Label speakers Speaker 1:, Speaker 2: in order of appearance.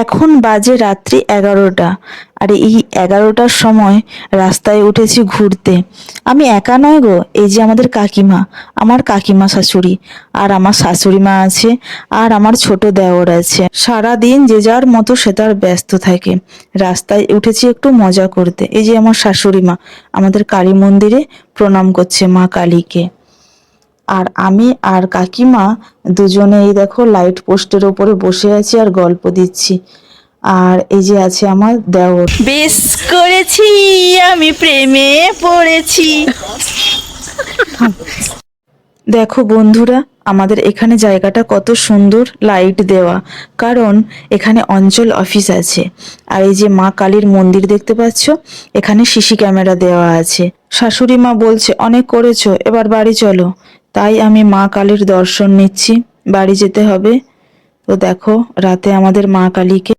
Speaker 1: এখন বাজে রাত্রি এগারোটা। আর এই এগারোটার সময় রাস্তায় উঠেছি ঘুরতে। আমি একা নয় গো, এই যে আমাদের কাকিমা, আমার কাকিমা শাশুড়ি, আর আমার শাশুড়ি মা আছে, আর আমার ছোট দেওর আছে। সারা দিন যে যার মতো সে তার ব্যস্ত থাকে। রাস্তায় উঠেছি একটু মজা করতে। এই যে আমার শাশুড়ি মা, আমাদের কালী মন্দিরে প্রণাম করছে মা কালীকে। আর আমি আর কাকিমা দুজনে এই দেখো লাইট পোস্টের ওপরে বসে আছি আর গল্প দিচ্ছি। আর এই যে আছে আমার দেওর।
Speaker 2: বেশ করেছি আমি প্রেমে পড়েছি।
Speaker 1: দেখো বন্ধুরা আমাদের এখানে জায়গাটা কত সুন্দর লাইট দেওয়া। কারণ এখানে অঞ্চল অফিস আছে। আর এই যে মা কালীর মন্দির দেখতে পাচ্ছ এখানে সিসি ক্যামেরা দেওয়া আছে। শাশুড়ি মা বলছে অনেক করেছ এবার বাড়ি চলো। তাই আমি মা কালীর দর্শন নিচ্ছি। বাড়ি যেতে হবে। তো দেখো, রাতে আমাদের মা কালীকে